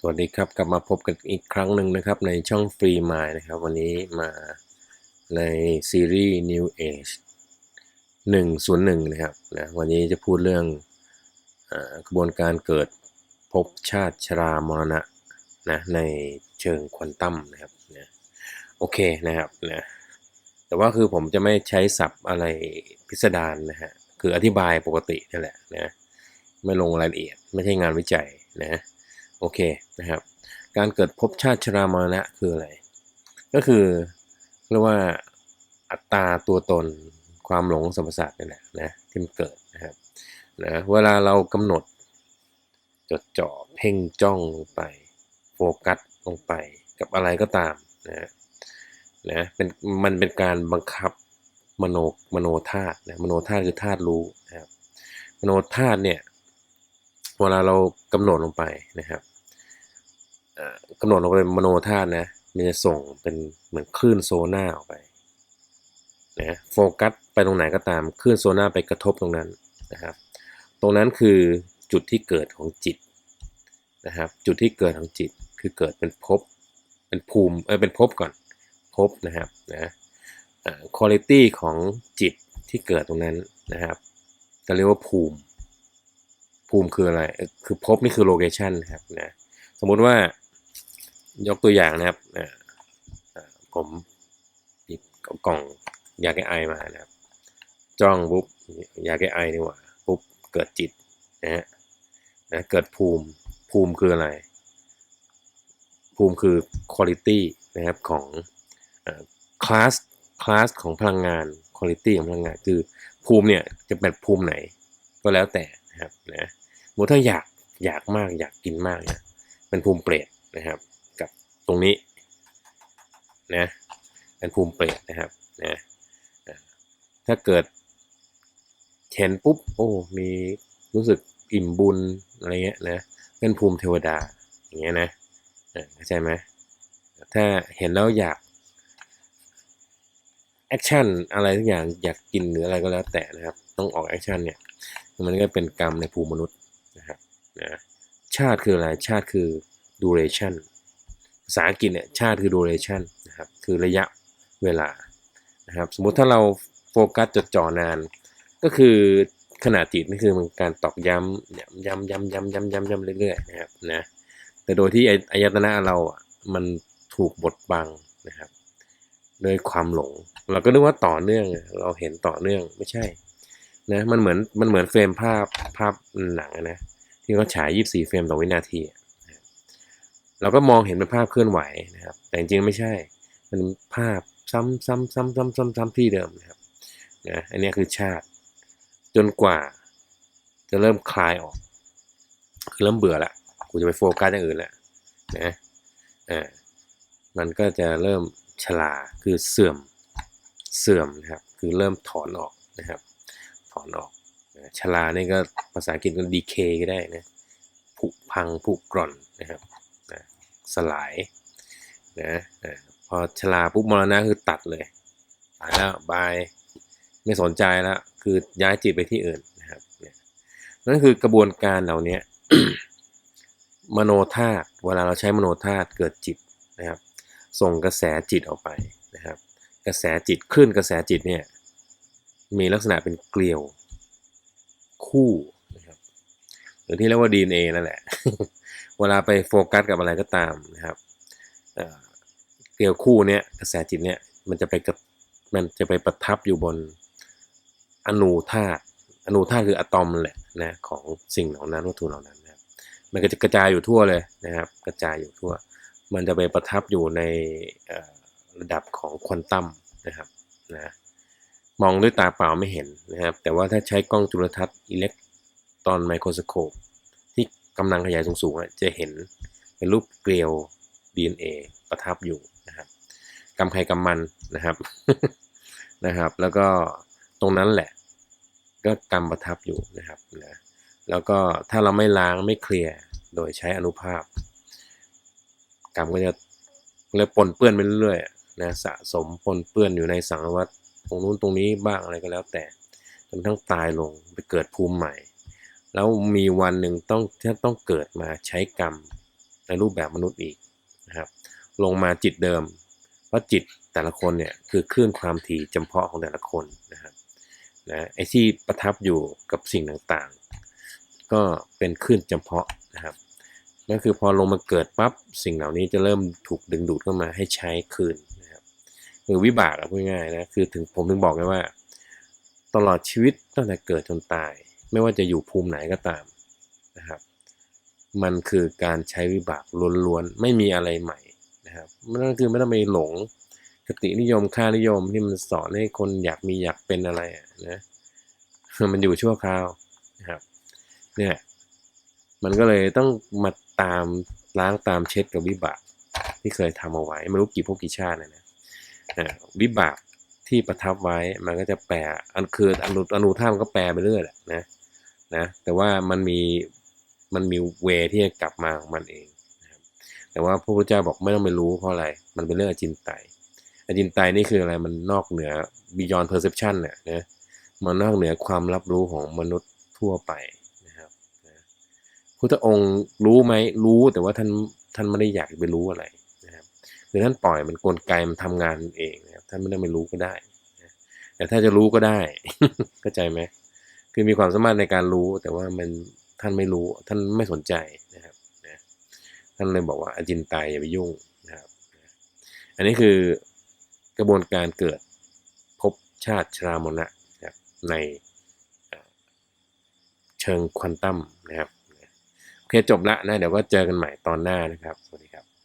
สวัสดีครับกลับมาพบกันอีกครั้งหนึ่งนะครับในช่องฟรีมายนะครับ วันนี้มาในซีรีส์ New Age 101 นะครับนะวันนี้จะพูดเรื่องอกระบวนการเกิดภพชาติชรามรณะนะในเชิงควอนตัมนะครับนะโอเคนะครับนะแต่ว่าคือผมจะไม่ใช้ศัพท์อะไรพิสดารนะฮะคืออธิบายปกตินั่นแหละนะไม่ลงรายละเอียดไม่ใช่งานวิจัยนะ โอเคนะครับ การเกิดภพชาติชรามรณะคืออะไร ก็คือเรียกว่าอัตราตัวตนความหลงสมประสาทนี่แหละนะที่มันเกิดนะครับนะเวลาเรากำหนดจดจ่อเพ่งจ้องลงไป โฟกัสลงไปกับอะไรก็ตามนะนะเป็นมันเป็นการบังคับมโนมโนธาตุนะมโนธาตุคือธาตุรู้นะครับมโนธาตุเนี่ยเวลาเรากำหนดลงไปนะครับ กำหนดลงไปเป็นมโนธาตุนะ มันจะส่งเป็นเหมือนคลื่นโซน่าออกไปนะโฟกัสไปตรงไหนก็ตามคลื่นโซน่าไปกระทบตรงนั้นนะครับ ตรงนั้นคือจุดที่เกิดของจิตนะครับ จุดที่เกิดของจิตคือเกิดเป็นภพเป็นภูมิเออเป็นภพก่อนภพนะครับนะคุณภาพของจิตที่เกิดตรงนั้นนะครับจะเรียกว่าภูมิ ภูมิคืออะไร คือภพนี่คือโลเคชันครับนะสมมุติว่า ยกตัวอย่างนะครับผมหยิบกล่องยาแก้ไอมานะครับ จ้องปุ๊บยาแก้ไอนี่หว่าปุ๊บเกิดจิตนะฮะนะเกิดภูมิภูมิคืออะไร ภูมิคือคุณภาพนะครับของคลาสคลาสของพลังงานคุณภาพของพลังงานคือภูมิเนี่ยจะเป็นภูมิไหน ก็แล้วแต่นะครับนะสมมติถ้าอยากอยากมากอยากกินมากเนี่ยเป็นภูมิเปรตนะครับ ตรงนี้นะเป็นภูมิเปรตนะครับนะถ้าเกิดเห็นปุ๊บโอ้มีรู้สึกอิ่มบุญอะไรเงี้ยนะเป็นภูมิเทวดาอย่างเงี้ยนะเข้าใจไหมถ้าเห็นแล้วอยากแอคชั่นอะไรทุกอย่างอยากกินหรืออะไรก็แล้วแต่นะครับ ต้องออกแอคชั่นเนี่ยมันก็เป็นกรรมในภูมิมนุษย์นะครับนะชาติคืออะไรชาติคือ duration ภาษาอังกฤษเนี่ยชาติคือ duration นะครับคือระยะเวลานะครับสมมุติถ้าเราโฟกัสจดจ่อนาน ก็คือขนาดจิตนี่คือมันการตอกย้ำย้ำย้ำย้ำย้ำย้ำย้ำเรื่อยๆนะครับนะแต่โดยที่อายตนะเราอะมันถูกบดบังนะครับโดยความหลง เราก็นึกว่าต่อเนื่องเราเห็นต่อเนื่องไม่ใช่นะมันเหมือนมันเหมือนเฟรมภาพภาพหนังนะที่เขาฉาย 24 เฟรมต่อวินาที เราก็มองเห็นเป็นภาพเคลื่อนไหวนะครับ แต่จริงๆไม่ใช่ มันภาพซ้ำซ้ำซ้ำซ้ำซ้ำซ้ำที่เดิมนะครับนะอันนี้คือชาติ จนกว่า จะเริ่มคลายออก คือเริ่มเบื่อละกูจะไปโฟกัสอย่างอื่นล้วนะอ่ามันก็จะเริ่มชราคือเสื่อมเสื่อมนะครับ คือเริ่มถอนออกนะครับ ถอนออกชลานี่ก็ภาษาอังกฤษก็ดีเคก็ได้นะผุพังผุกร่อนนะครับ สลายนะพอชลาปุ๊บมรณะคือตัดเลยตายแล้วบายไม่สนใจแล้วคือย้ายจิตไปที่อื่นนะครับนั่นคือกระบวนการเหล่านี้มโนธาตุเวลาเราใช้มโนธาตุเกิดจิตนะครับ ส่งกระแสจิตออกไปนะครับ กระแสจิตขึ้นกระแสจิตเนี่ยมีลักษณะเป็นเกลียวคู่นะครับหรือที่เรียกว่า DNA นั่นแหละ เวลาไปโฟกัสกับอะไรก็ตามนะครับเกลียวคู่เนี้ยกระแสจิตเนี้ยมันจะไปกับมันจะไปประทับอยู่บนอนูธาตุอนูธาตุคืออะตอมแหละนะของสิ่งเหล่านั้นวัตถุเหล่านั้นนะครับ มันก็จะกระจายอยู่ทั่วเลยนะครับ กระจายอยู่ทั่ว มันจะไปประทับอยู่ในระดับของควอนตัมนะครับนะมองด้วยตาเปล่าไม่เห็นนะครับ แต่ว่าถ้าใช้กล้องจุลทรรศน์อิเล็กตรอนไมโครสโคป กำลังขยายสูงๆจะเห็นเป็นรูปเกลียว DNA ประทับอยู่นะครับกำไขกำมันนะครับนะครับ แล้วก็ตรงนั้นแหละก็กำประทับอยู่นะครับนะแล้วก็ถ้าเราไม่ล้างไม่เคลียร์โดยใช้อนุภาพกรรมก็จะเลยปนเปื้อนไปเรื่อยๆนะสะสมปนเปื้อนอยู่ในสังวัตตรงนู้นตรงนี้บ้างอะไรก็แล้วแต่จนทั้งตายลงไปเกิดภูมิใหม่ แล้วมีวันหนึ่งต้องถ้าต้องเกิดมาใช้กรรมในรูปแบบมนุษย์อีกนะครับลงมาจิตเดิม เพราะจิตแต่ละคนเนี่ยคือคลื่นความถี่จำเพาะของแต่ละคนนะครับนะไอ้ที่ประทับอยู่กับสิ่งต่างๆ ก็เป็นคลื่นจำเพาะนะครับนั่นคือพอลงมาเกิดปั๊บสิ่งเหล่านี้จะเริ่มถูกดึงดูดเข้ามาให้ใช้คืนนะครับคือวิบากอะพูดง่ายนะคือถึงผมถึงบอกเลยว่า ตลอดชีวิตตั้งแต่เกิดจนตาย ไม่ว่าจะอยู่ภูมิไหนก็ตามนะครับ มันคือการใช้วิบากล้วนๆ ไม่มีอะไรใหม่นะครับนั่นคือไม่ต้องไปหลงคตินิยมค่านิยมที่มันสอนให้คนอยากมีอยากเป็นอะไรอะนะมันอยู่ชั่วคราวนะครับ เนี่ย มันก็เลยต้องมาตามล้างตามเช็ดกับวิบากที่เคยทำเอาไว้ไม่รู้กี่พวกกี่ชาตินะนะวิบากที่ประทับไว้มันก็จะแปลอันคืออนุอนุท่ามันก็แปลไปเรื่อยแหละนะ นะแต่ว่ามันมีมันมีเวที่จะกลับมาของมันเองนะครับแต่ว่าพระพุทธเจ้าบอกไม่ต้องไปรู้เพราะอะไร มันเป็นเรื่องอจินไตอจินไตนี่คืออะไรมันนอกเหนือ beyond perception เนี่ยนะมันนอกเหนือความรับรู้ของมนุษย์ทั่วไปนะครับนะพุทธองค์รู้ไหมรู้แต่ว่าท่านท่านไม่ได้อยากไปรู้อะไรนะครับคือท่านปล่อยมันกลไกมันทำงานเองนะครับท่านไม่ได้ไม่รู้ก็ได้นะแต่ถ้าจะรู้ก็ได้เข้าใจไหม คือมีความสามารถในการรู้ แต่ว่ามันท่านไม่รู้ท่านไม่สนใจนะครับนะท่านเลยบอกว่าอจินไตยอย่าไปยุ่งนะครับนะอันนี้คือกระบวนการเกิดภพชาติชรามนะนะครับในเชิงควอนตัมนะครับโอเคจบละนะเดี๋ยวก็เจอกันใหม่ตอนหน้านะครับ สวัสดีครับ